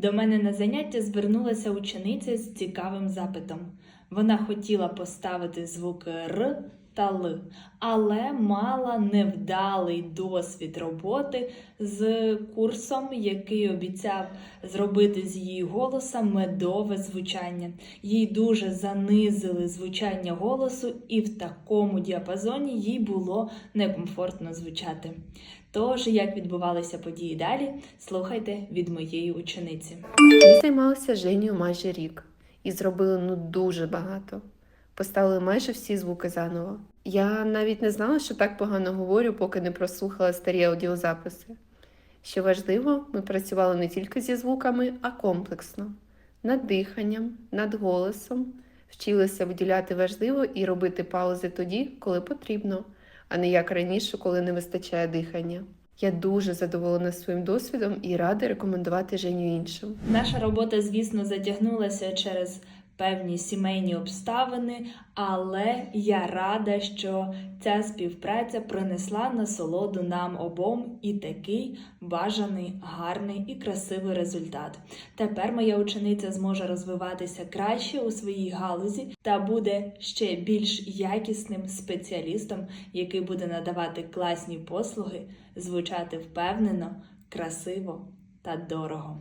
До мене на заняття звернулася учениця з цікавим запитом. Вона хотіла поставити звук Р та Л, але мала невдалий досвід роботи з курсом, який обіцяв зробити з її голоса медове звучання. Їй дуже занизили звучання голосу, і в такому діапазоні їй було некомфортно звучати. Тож, як відбувалися події далі, слухайте від моєї учениці. Ми займалися Женію майже рік і зробили ну дуже багато. Поставили майже всі звуки заново. Я навіть не знала, що так погано говорю, поки не прослухала старі аудіозаписи. Що важливо, ми працювали не тільки зі звуками, а комплексно, над диханням, над голосом, вчилися виділяти важливо і робити паузи тоді, коли потрібно, а не як раніше, коли не вистачає дихання. Я дуже задоволена своїм досвідом і рада рекомендувати Женю іншим. Наша робота, звісно, затягнулася через певні сімейні обставини, але я рада, що ця співпраця принесла насолоду нам обом і такий бажаний, гарний і красивий результат. Тепер моя учениця зможе розвиватися краще у своїй галузі та буде ще більш якісним спеціалістом, який буде надавати класні послуги, звучати впевнено, красиво та дорого.